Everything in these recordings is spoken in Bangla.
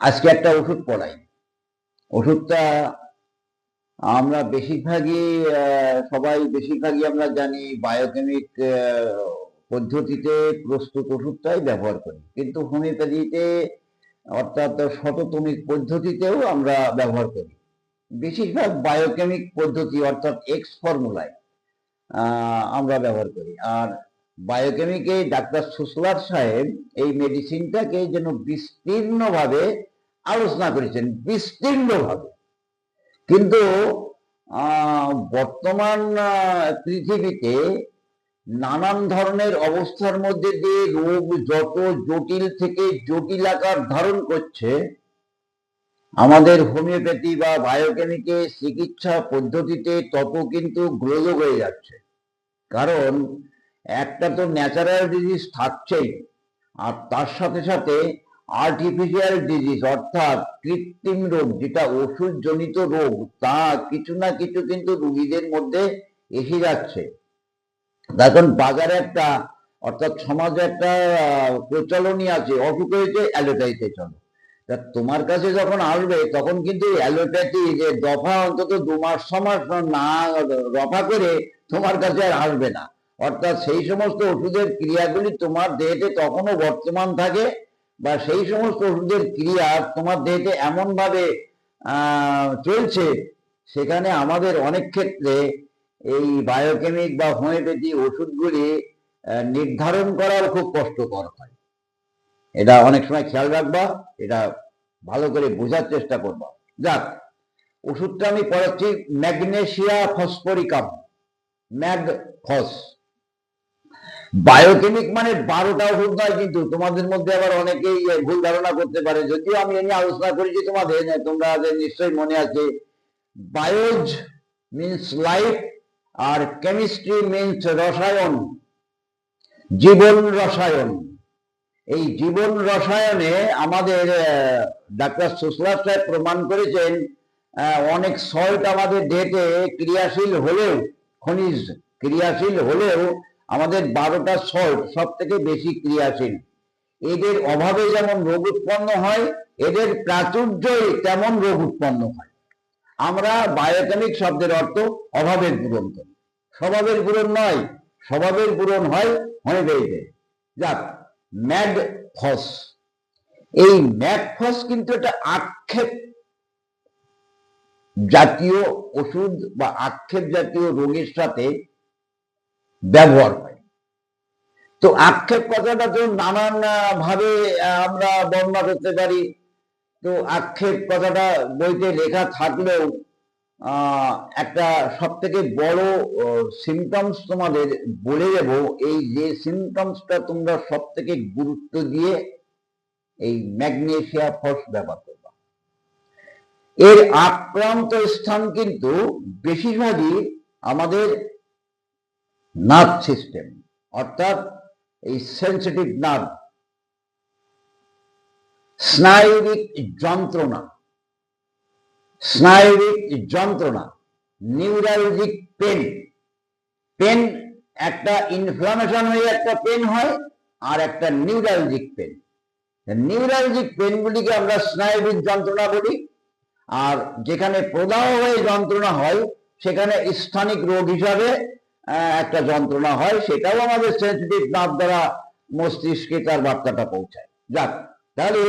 আজকে একটা ওষুধ পড়াই। ওষুধটা আমরা বেশিরভাগই সবাই বেশিরভাগই আমরা জানি বায়োকেমিক পদ্ধতিতে প্রস্তুত ওষুধটাই ব্যবহার করি। কিন্তু হোমিওপ্যাথিতে অর্থাৎ শততমিক পদ্ধতিতেও আমরা ব্যবহার করি। বেশিরভাগ বায়োকেমিক পদ্ধতি অর্থাৎ এক্স ফর্মুলায় আমরা ব্যবহার করি। আর বায়োকেমিকে ডাক্তার সুসলার সাহেব এই মেডিসিনটাকে যেন বিস্তীর্ণভাবে আলোচনা করেছেন, বিস্তীর্ণভাবে। কিন্তু বর্তমান পৃথিবীতে নানান ধরনের অবস্থার মধ্যে দিয়ে রোগ যত জটিল থেকে জটিল আকার ধারণ করছে, আমাদের হোমিওপ্যাথি বা বায়োকেমিকে চিকিৎসা পদ্ধতিতে তত কিন্তু গ্রোযোগ হয়ে যাচ্ছে। কারণ একটা তো ন্যাচারাল ডিজিজ থাকছেই। আর তার সাথে সাথে আর্টিফিশিয়াল ডিজিজ অর্থাৎ কৃত্রিম রোগ, যেটা ওষুধ জনিত রোগ, তা কিছু না কিছু কিন্তু রুগীদের মধ্যে এসে যাচ্ছে। এখন বাজারে একটা, অর্থাৎ সমাজে একটা প্রচলনই আছে, অসুখ হয়েছে, অ্যালোপ্যাথিতে চলো। তা তোমার কাছে যখন আসবে, তখন কিন্তু অ্যালোপ্যাথি যে দফা অন্তত দু মাস, ছ মাস না রফা করে তোমার কাছে আর আসবে না। অর্থাৎ সেই সমস্ত ওষুধের ক্রিয়াগুলি তোমার দেহেতে তখনও বর্তমান থাকে বা সেই সমস্ত ওষুধের ক্রিয়া তোমার দেহেতে এমনভাবে চলছে, সেখানে আমাদের অনেক ক্ষেত্রে এই বায়োকেমিক বা হোমিওপ্যাথি ওষুধগুলি নির্ধারণ করাও খুব কষ্টকর হয়। এটা অনেক সময় খেয়াল রাখবা, এটা ভালো করে বোঝার চেষ্টা করবা। যাক, ওষুধটা আমি পড়াচ্ছি magnesia phosphoricum mag phos biochemic মানে বারোটা ওষুধ নয়, কিন্তু তোমাদের মধ্যে আবার অনেকেই ভুল ধারণা করতে পারে। যদিও আমি এ নিয়ে আলোচনা করেছি তোমাদের তোমরা নিশ্চয়ই মনে আছে বায়োজ মিন্স লাইফ আর কেমিস্ট্রি মিন্স রসায়ন, জীবন রসায়ন। এই জীবন রসায়নে আমাদের ডাক্তার সুশলা সাহেব প্রমাণ করেছেন অনেক সল্ট আমাদের দেহেতে ক্রিয়াশীল হলেও, খনিজ ক্রিয়াশীল হলেও আমাদের বারোটা সল্ট সব থেকে বেশি ক্রিয়াশীল। এদের অভাবে যেমন রোগ উৎপন্ন হয়, এদের প্রাচুর্যই তেমন রোগ উৎপন্ন হয়। আমরা বায়োকেমিক শব্দের অর্থ অভাবের পূরণ করি। স্বভাবের পূরণ নয়, স্বভাবের পূরণ হয় হোমিওপ্যাথিতে যাক ম্যাড ফস। এই ম্যাড ফস কিন্তু একটা আক্ষেপ জাতীয় ওষুধ বা আক্ষেপ জাতীয় রোগের সাথে ব্যবহার হয়। তো আক্ষেপ কথাটা তো নানান ভাবে আমরা বর্ণনা করতে পারি। তো আক্ষেপ কথাটা বইতে লেখা থাকলেও একটা সব থেকে বড় সিমটমস তোমাদের বলে দেব। এই যে সিমটমসটা তোমরা সব থেকে গুরুত্ব দিয়ে এই ম্যাগনেশিয়া ফস ব্যবহার করবা। এর আক্রান্ত স্থান কিন্তু বেশিরভাগই আমাদের নার্ভ সিস্টেম অর্থাৎ এই সেন্সিটিভ নার্ভ স্নায়বিক যন্ত্রণা স্নায়বিক যন্ত্রণা নিউরালজিক পেন পেন একটা ইনফ্লামেশন হয়ে একটা পেন হয় আর একটা নিউরালজিক পেন নিউরালজিক পেনগুলিকে আমরা স্নায়বিক যন্ত্রণা বলি আর যেখানে প্রদাহ হয়ে যন্ত্রণা হয় সেখানে স্থানিক রোগ হিসাবে একটা যন্ত্রণা হয়, সেটাও আমাদের সেন্সিটিভ নার্ভ দ্বারা মস্তিষ্কে তার বার্তাটা পৌঁছায়। যাক, তাহলে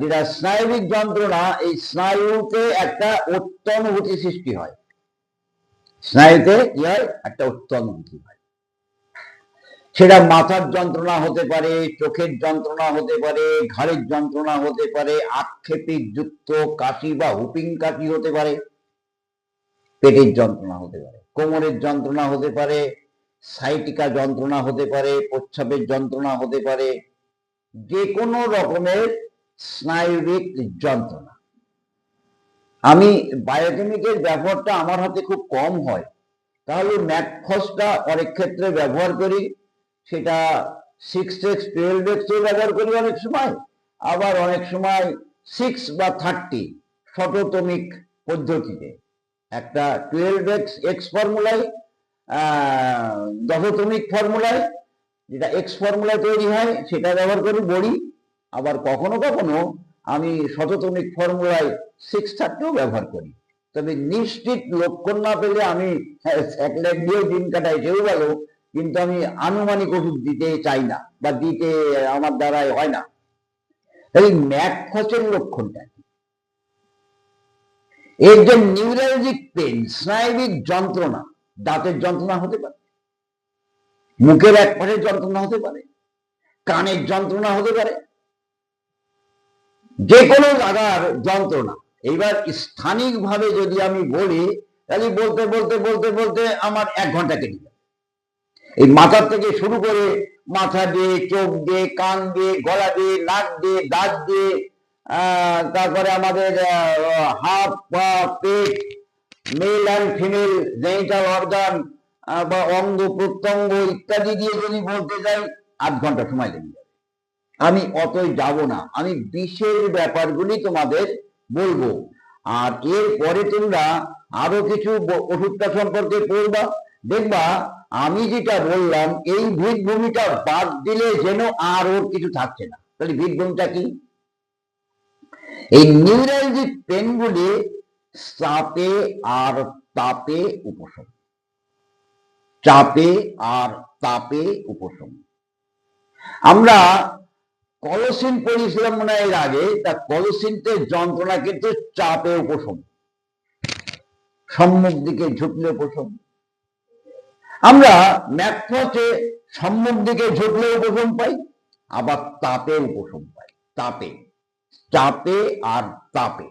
যেটা স্নায়বিক যন্ত্রণা, এই স্নায়ুতে একটা অত্যনুভূতি সৃষ্টি হয়। স্নায়ুতে কি হয়? একটা অত্যনুভূতি হয়। সেটা মাথার যন্ত্রণা হতে পারে, চোখের যন্ত্রণা হতে পারে, ঘাড়ের যন্ত্রণা হতে পারে আক্ষেপিক যুক্ত কাশি বা হুপিং কাশি হতে পারে, পেটের যন্ত্রণা হতে পারে। কোমরের যন্ত্রণা হতে পারে, সাইটিকা যন্ত্রণা হতে পারে, প্রচ্ছাপের যন্ত্রণা হতে পারে যে কোনো রকমের স্নায়ুবিক যন্ত্রণা। আমি বায়োকেমিকের ব্যবহারটা আমার হাতে খুব কম হয়, তাহলে ম্যাকফসটা অনেক ক্ষেত্রে ব্যবহার করি, সেটা সিক্স এক্স টুয়েলভ এক্সও ব্যবহার করি অনেক সময়, আবার অনেক সময় সিক্স বা থার্টি শততমিক পদ্ধতিতে। একটা টুয়েলভ এক্স এক্স ফর্মুলায় দশতমিক ফর্মুলায় যেটা এক্স ফর্মুলা তৈরি হয়, সেটা ব্যবহার করি বড়ি। আবার কখনো কখনো আমি শততমিক ফর্মুলায় সিক্স থার্টিও ব্যবহার করি। তবে নিশ্চিত লক্ষণ না পেলে আমি এক স্যাটেলাইট দিয়েও দিন কাটাই, সেও ভালো কিন্তু আমি আনুমানিক ওষুধ দিতে চাই না, বা দিতে আমার দ্বারাই হয় না। তাই ম্যাকফসের লক্ষণটা কি? এর যে নিউরালজিক পেন স্নায়বিক যন্ত্রণা, দাঁতের যন্ত্রণা হতে পারে, মুখের এক পাশের যন্ত্রণা হতে পারে, কানের যন্ত্রণা হতে পারে যে কোনো জায়গার যন্ত্রণা। এইবার স্থানিক ভাবে যদি আমি বলি, তাহলে বলতে বলতে বলতে বলতে আমার এক ঘণ্টা কেটে যাবে। এই মাথার থেকে শুরু করে মাথা দিয়ে, চোখ দিয়ে, কান দিয়ে, গলা দিয়ে, নাক দিয়ে, দাঁত দিয়ে তারপরে আমাদের হাত পা পেট male and female genital organ বা অঙ্গ প্রত্যঙ্গ ইত্যাদি দিয়ে যদি বলতে যাই, আধ ঘণ্টা সময় লেগে যাবে। আমি অতই যাব না। আমি বিশেষ ব্যাপারগুলি তোমাদের বলব। আর এর পরে তোমরা আরও কিছু ওষুধটা সম্পর্কে পড়বা। দেখবা, আমি যেটা বললাম, এই ভিতভূমিটা বাদ দিলে যেন আর ওর কিছু থাকছে না। তাহলে ভিতভূমিটা কি? এই নিউরালজিক পেনগুলি চাপে আর তাপে উপশম। চাপে আর তাপে উপশম। আমরা কলসিন পড়িয়েছিলাম মনে এর আগে, তা কলসিনটের যন্ত্রণা কিন্তু চাপে উপশম। সম্মুখ দিকে ঝুঁকলে উপশম। আমরা ম্যাকফসে সম্মুখ দিকে ঝুঁকলে উপশম পাই, আবার তাপে উপশম পাই, তাপে। চাপে আর তাপে।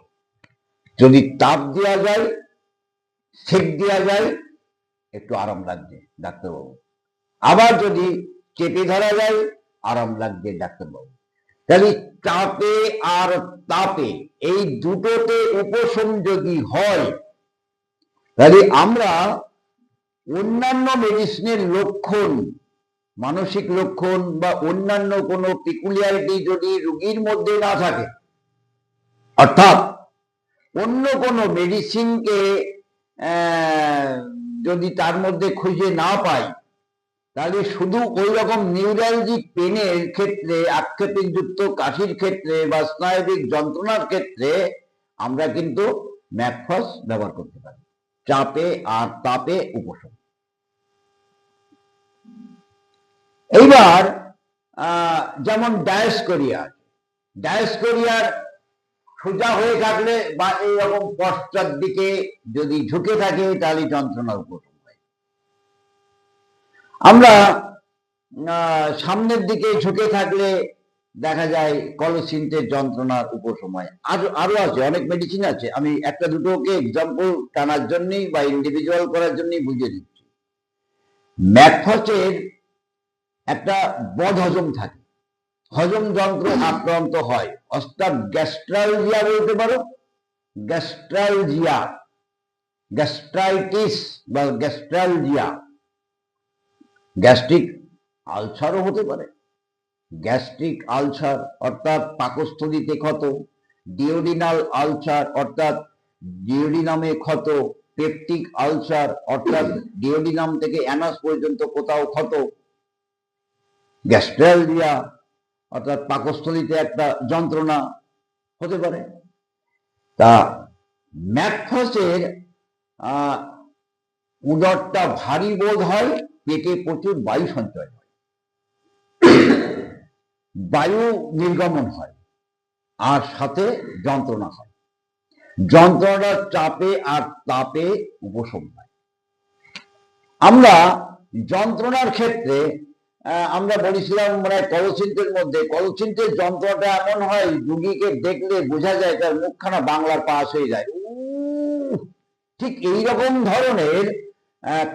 যদি তাপ দেওয়া যায়, সেক দেওয়া যায়, একটু আরাম লাগবে ডাক্তারবাবু। আবার যদি চেপে ধরা যায়, আরাম লাগবে ডাক্তারবাবু। তাহলে চাপে আর তাপে এই দুটোতে উপশম যদি হয়। তাহলে আমরা অন্যান্য মেডিসিনের লক্ষণ, মানসিক লক্ষণ বা অন্যান্য কোনো পিকুলিয়ারিটি যদি রুগীর মধ্যে না থাকে অর্থাৎ অন্য কোনো মেডিসিনকে যদি তার মধ্যে খুঁজে না পাই, তাহলে শুধু ওই রকম নিউরালজিক পেনের ক্ষেত্রে আক্ষেপিকযুক্ত কাশির ক্ষেত্রে বা স্নায়বিক যন্ত্রণার ক্ষেত্রে আমরা কিন্তু ম্যাকফস ব্যবহার করতে পারি। চাপে আর তাপে উপশম। এইবার যেমন ডায়াসকোরিয়ার ডায়াসকোরিয়ার সোজা হয়ে থাকলে বা এইরকম পশ্চাৎ দিকে যদি ঝুঁকে থাকে, তাহলে যন্ত্রণার উপশম হয়। আমরা সামনের দিকে ঝুঁকে থাকলে দেখা যায় কলসিন্টের যন্ত্রণার উপসময় আরও আরও আছে, অনেক মেডিসিন আছে। আমি একটা দুটোকে এক্সাম্পল টানার জন্যই বা ইন্ডিভিজুয়াল করার জন্যই বুঝিয়ে দিচ্ছি। ম্যাকফসের একটা বদ হজম থাকে। হজম যন্ত্র আক্রান্ত হয়। অর্থাৎ গ্যাস্ট্রালজিয়া বলতে পারো? গ্যাস্ট্রালজিয়া গ্যাস্ট্রাইটিস বা গ্যাস্ট্রালজিয়া গ্যাস্ট্রিক আলসারও হতে পারে। গ্যাস্ট্রিক আলসার অর্থাৎ পাকস্থলিতে ক্ষত। ডিওডিনাল আলসার অর্থাৎ ডিওডিনামে ক্ষত। পেপটিক আলসার অর্থাৎ ডিওডিনাম থেকে অ্যানাস পর্যন্ত কোথাও ক্ষত। গ্যাস্ট্রালজিয়া অর্থাৎ পাকস্থলীতে একটা যন্ত্রণা হতে পারে। তা ম্যাকফসের উদরটা ভারী বোধ হয়, পেটে প্রচুর বায়ু সঞ্চয় হয়। বায়ু নির্গমন হয়, আর সাথে যন্ত্রণা হয়। যন্ত্রণার চাপে আর তাপে উপশম হয়। আমরা যন্ত্রণার ক্ষেত্রে আমরা বলেছিলাম মানে কলসিন্তের মধ্যে কলসিন্তের যন্ত্রণাটা এমন হয়, রুগীকে দেখলে বোঝা যায় তার মুখখানা বাংলার পাশ হয়ে যায়! ঠিক এই রকম ধরনের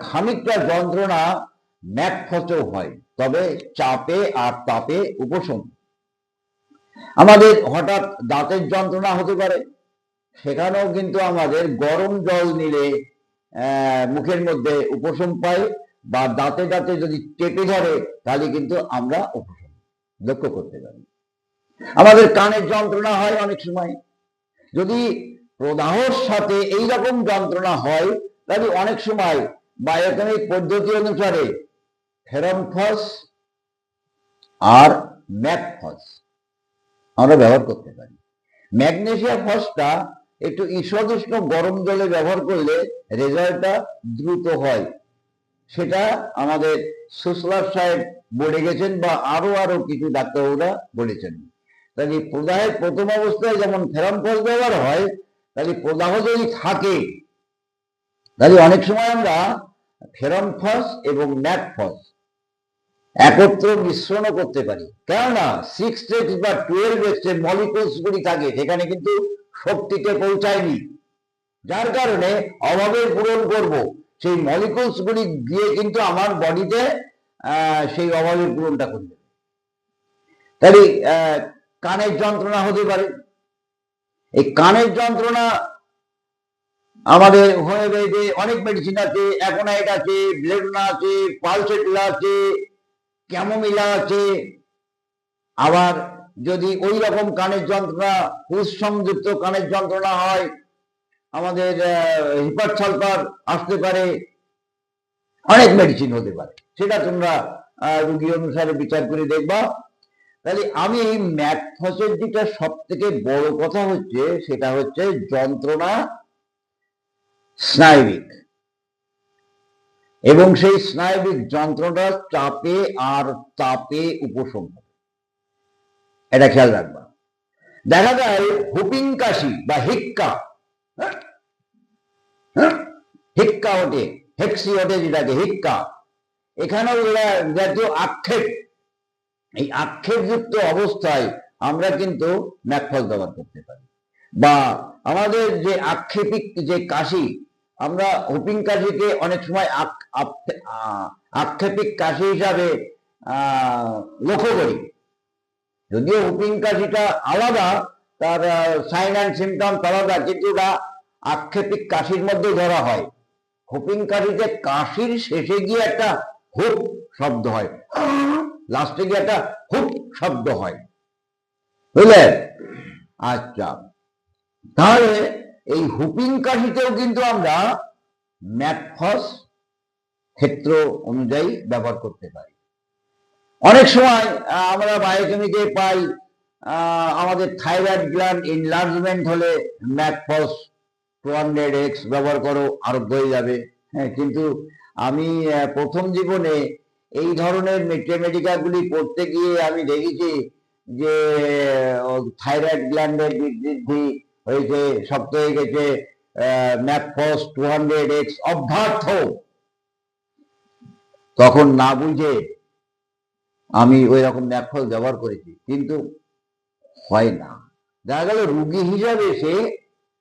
খানিকটা যন্ত্রণা ম্যাকফসেও হয়। তবে চাপে আর তাপে উপশম। আমাদের হঠাৎ দাঁতের যন্ত্রণা হতে পারে, সেখানেও কিন্তু আমাদের গরম জল নিলে মুখের মধ্যে উপশম পাই বা দাঁতে দাঁতে যদি চেপে ধরে, তাহলে কিন্তু আমরা উপশম লক্ষ্য করতে পারি। আমাদের কানের যন্ত্রণা হয় অনেক সময়। যদি প্রদাহর সাথে এই রকম যন্ত্রণা হয়, তাহলে অনেক সময় বায়োকেমিক পদ্ধতি অনুসারে ফেরমফস আর ম্যাকফস আমরা ব্যবহার করতে পারি। ম্যাগনেসিয়া ফসটা একটু ঈষদুষ্ণ গরম জলে ব্যবহার করলে রেজাল্টটা দ্রুত হয়। সেটা আমাদের সুসলার সাহেব বলে গেছেন বা আরও আরও কিছু ডাক্তারবাবুরা বলেছেন। তাহলে প্রদাহের প্রথম অবস্থায় যেমন ফেরাম ফল ব্যবহার হয়, তাহলে প্রদাহ যদি থাকে, তাহলে অনেক সময় আমরা ফেরন ফস এবং ন্যাট ফস একত্র মিশ্রণও করতে পারি। কেননা সিক্স এক্স বা টুয়েলভ এর মলিকুলস গুলি থাকে, সেখানে কিন্তু শক্তিতে পৌঁছায়নি। যার কারণে অভাবের পূরণ করব। সেই মলিকুলস গুলি গিয়ে কিন্তু আমার বডিতে সেই অভাবের পূরণটা করবে তাহলে আহ, কানের যন্ত্রণা হতে পারে। এই কানের যন্ত্রণা আমাদের হয়ে হোমিওপ্যাথিতে অনেক মেডিসিন আছে অ্যাকোনাইট আছে ব্লেডনা আছে পালসেটলা আছে ক্যামোমিলা আছে। আবার যদি ওই রকম কানের যন্ত্রণা পুষ সংযুক্ত কানের যন্ত্রণা হয় আমাদের হিপার সালফার আসতে পারে, অনেক মেডিসিন হতে পারে। সেটা তোমরা রুগী অনুসারে বিচার করে দেখবা। তাহলে আমি এই ম্যাকফসের যেটা সব থেকে বড় কথা হচ্ছে, সেটা হচ্ছে যন্ত্রণা স্নায়বিক। এবং সেই স্নায়বিক যন্ত্রণা চাপে আর তাপে উপশম এটা খেয়াল রাখবা। দেখা যায় হুপিং কাশি বা হিক্কা? হিক্কা ওঠে হেক্সি ওঠে যেটাকে, হিক্কা। এখানেও জাতীয় আক্ষেপ। এই আক্ষেপযুক্ত অবস্থায় আমরা কিন্তু ম্যাকফল ব্যবহার করতে পারি। বা আমাদের যে আক্ষেপিক যে কাশি, আমরা হুপিং কাশিকে অনেক সময় আক্ষেপিক কাশি হিসাবে লক্ষ্য করি। যদিও হুপিং কাশিটা আলাদা, তার সাইন অ্যান্ড সিমটম আলাদা, কিন্তু আক্ষেপিক কাশির মধ্যে ধরা হয়। হুপিং কাশিতে কাশির শেষে গিয়ে একটা হুপ শব্দ হয়। লাস্টে গিয়ে একটা হুপ শব্দ হয়। বুঝলেন? আচ্ছা। তাহলে এই হুপিং কাশিতেও কিন্তু আমরা ম্যাকফস ক্ষেত্র অনুযায়ী ব্যবহার করতে পারি। অনেক সময় আমরা বায়োকেমিকে পাই আমাদের থাইরয়েড গ্ল্যান্ড ইনলার্জমেন্ট হলে ম্যাকফস টু হান্ড্রেড এক্স ব্যবহার করো, আরোগ্য হয়ে যাবে। হ্যাঁ কিন্তু আমি প্রথম জীবনে এই ধরনের মেটেমেডিকা গুলি পড়তে গিয়ে আমি দেখেছি যে থাইরয়েড গ্ল্যান্ডের বৃদ্ধি হয়েছে, শক্ত হয়ে গেছে mag phos two hundred X অভ্যার্থ। তখন না বুঝে আমি ওই রকম ম্যাকফস ব্যবহার করেছি, কিন্তু হয় না। দেখা গেল, রুগী হিসাবে সে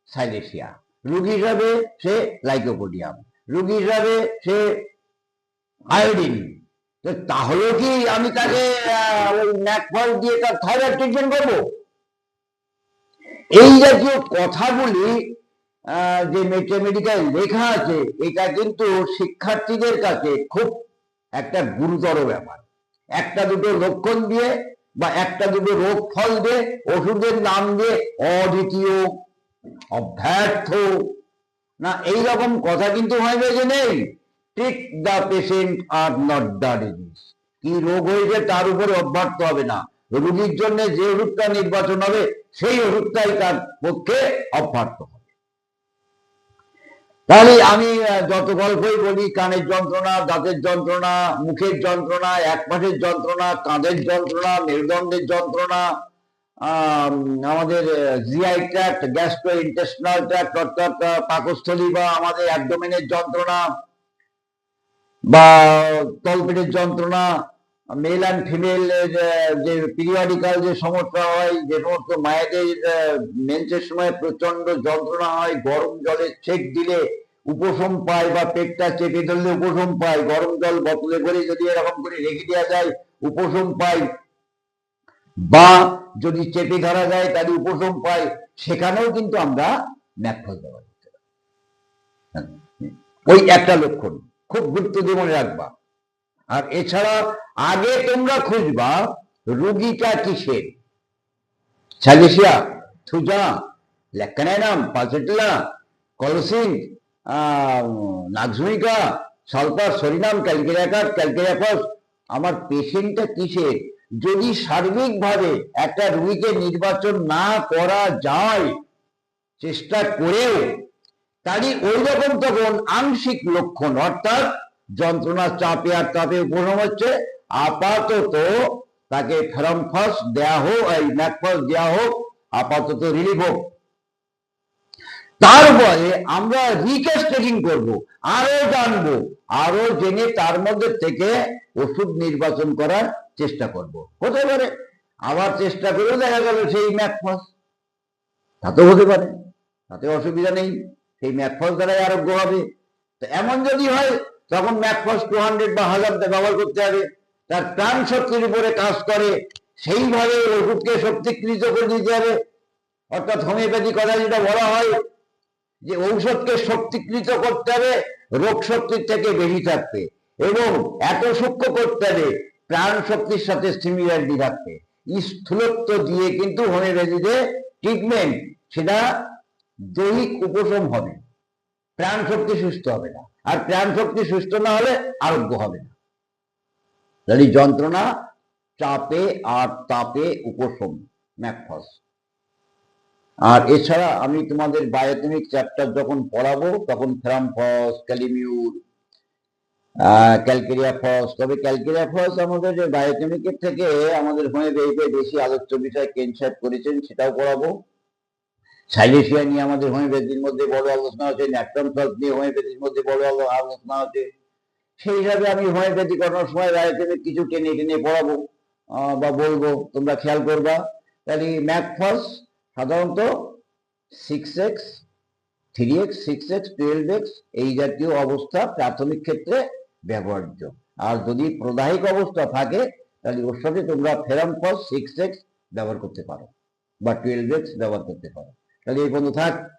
সাইলেশিয়া রুগী হিসাবে সে লাইকোপোডিয়াম, রুগী হিসাবে সে আয়োডিন। তাহলে কি আমি তাকে ওই দিয়ে তার থাইরয়েড ট্রিটমেন্ট করব? এই জাতীয় কথাগুলি যে মেটেমেডিক্যাল লেখা আছে, এটা কিন্তু শিক্ষার্থীদের কাছে খুব একটা গুরুতর ব্যাপার। একটা দুটো লক্ষণ দিয়ে বা একটা দুটো রোগ ফল দিয়ে, ওষুধের নাম দিয়ে অদ্বিতীয় অব্যর্থ। না এই রকম কথা কিন্তু হয় যে নেই। Treat the patient R not the disease কি রোগ হয়েছে তার উপরে অভ্যর্থ হবে না। রোগীর জন্য যে ওষুধটা নির্বাচন হবে, সেই ওষুধটাই তার পক্ষে অভ্যর্থ হবে। তাহলে আমি যত গল্পই বলি, কানের যন্ত্রণা, দাঁতের যন্ত্রণা, মুখের যন্ত্রণা এক পাশের যন্ত্রণা, কাঁধের যন্ত্রণা, মেরুদণ্ডের যন্ত্রণা আমাদের GI tract gastrointestinal tract অর্থাৎ পাকস্থলী বা আমাদের অ্যাবডোমেনের যন্ত্রণা বা তলপেটের যন্ত্রণা মেল অ্যান্ড ফিমেল যে পিরিয়ডিক্যাল যে সমস্যা হয়, যে সমস্ত মায়েদের মেন্সের সময় প্রচণ্ড যন্ত্রণা হয়, গরম জলে ছেক দিলে উপশম পায় বা পেটটা চেপে ধরলে উপশম পায়, গরম জল বোতলে করে যদি এরকম করে রেখে দেওয়া যায়, উপশম পায়। বা যদি চেপে ধরা যায় তাহলে উপশম পায় সেখানেও কিন্তু আমরা ন্যাকফল ব্যবহার করতে পারি। হ্যাঁ, ওই একটা লক্ষণ খুব গুরুত্ব দিয়ে মনে রাখবা। আর এছাড়া আগে তোমরা খুঁজবা রুগীটা কিসের? Silicea thuja lac caninum pulsatilla কলসিন nux vomica sulphur psorinum calcarea carb calcarea phos আমার পেশেন্টটা কিসের? যদি সার্বিকভাবে একটা রুগীকে নির্বাচন না করা যায়, চেষ্টা করেও, তারই ওই রকম তখন আংশিক লক্ষণ। অর্থাৎ যন্ত্রণা চাপে আর চাপে উপশম হচ্ছে, আপাতত তাকে ফেরমফাস দেয়া হোক, এই ম্যাকফাস দেওয়া হোক, আপাতত রিলিভ হোক। তারপরে আমরা রিকেস্টেটিং করব আরও জানব আরও জেনে তার মধ্যে থেকে ওষুধ নির্বাচন করার চেষ্টা করব। হতে পারে, আবার চেষ্টা করেও দেখা গেল সেই ম্যাকফাস তাতেও হতে পারে, তাতে অসুবিধা নেই, সেই ম্যাকফাস দ্বারাই আরোগ্য হবে। তো এমন যদি হয়, তখন ম্যাকফাস টু হান্ড্রেড বা হাজার ব্যবহার করতে হবে। তার প্রাণ শক্তির উপরে কাজ করে, সেইভাবে ওষুধকে শক্তিকৃত করে দিতে হবে। অর্থাৎ হোমিওপ্যাথি কথা যেটা বলা হয়, যে ঔষধকে শক্তিকৃত করতে হবে, রোগ শক্তির থেকে বেশি থাকতে এবং এত সূক্ষ্ম করতে হবে প্রাণ শক্তির সাথে সিমিলারিটি রাখতে স্থূলত্ব দিয়ে কিন্তু হোমিওপ্যাথিতে ট্রিটমেন্ট সেটা দৈহিক উপশম হবে। প্রাণ শক্তি সুস্থ হবে না। আর প্রাণ শক্তি সুস্থ না হলে আরোগ্য হবে না। তাহলে যন্ত্রণা চাপে আর তাপে উপশম ম্যাকফস আর এছাড়া আমি তোমাদের বায়োকেমিক চ্যাপ্টার যখন পড়াবো, তখন ফেরামফস ক্যালিমিউর ক্যালকেরিয়া ফস তবে ক্যালকেরিয়া ফস আমাদের যে বায়োকেমিকের থেকে আমাদের হয়ে হোমিওপ্যাথিতে বেশি আলোচ্য বিষয় সাহেব করেছেন সেটাও পড়াবো। সাইলেশিয়া নিয়ে আমাদের হোমিওপ্যাথির মধ্যে বড় আলোচনা আছে ন্যাট্রাম সল্ট নিয়ে হোমিওপ্যাথির মধ্যে বড় আলো- আলোচনা আছে সেই হিসাবে আমি হোমিওপ্যাথি করানোর সময় বায়োকেমিক কিছু টেনে টেনে পড়াবো বা বলব, তোমরা খেয়াল করবা। তাহলে ম্যাকফস সাধারণত six X three X six X twelve X এই জাতীয় অবস্থা প্রাথমিক ক্ষেত্রে ব্যবহার্য আর যদি প্রদাহিক অবস্থা থাকে, তাহলে ওর সাথে তোমরা ফেরাম ফল সিক্স এক্স ব্যবহার করতে পারো বা টুয়েলভ এক্স ব্যবহার করতে পারো। তাহলে এই বন্ধু থাক।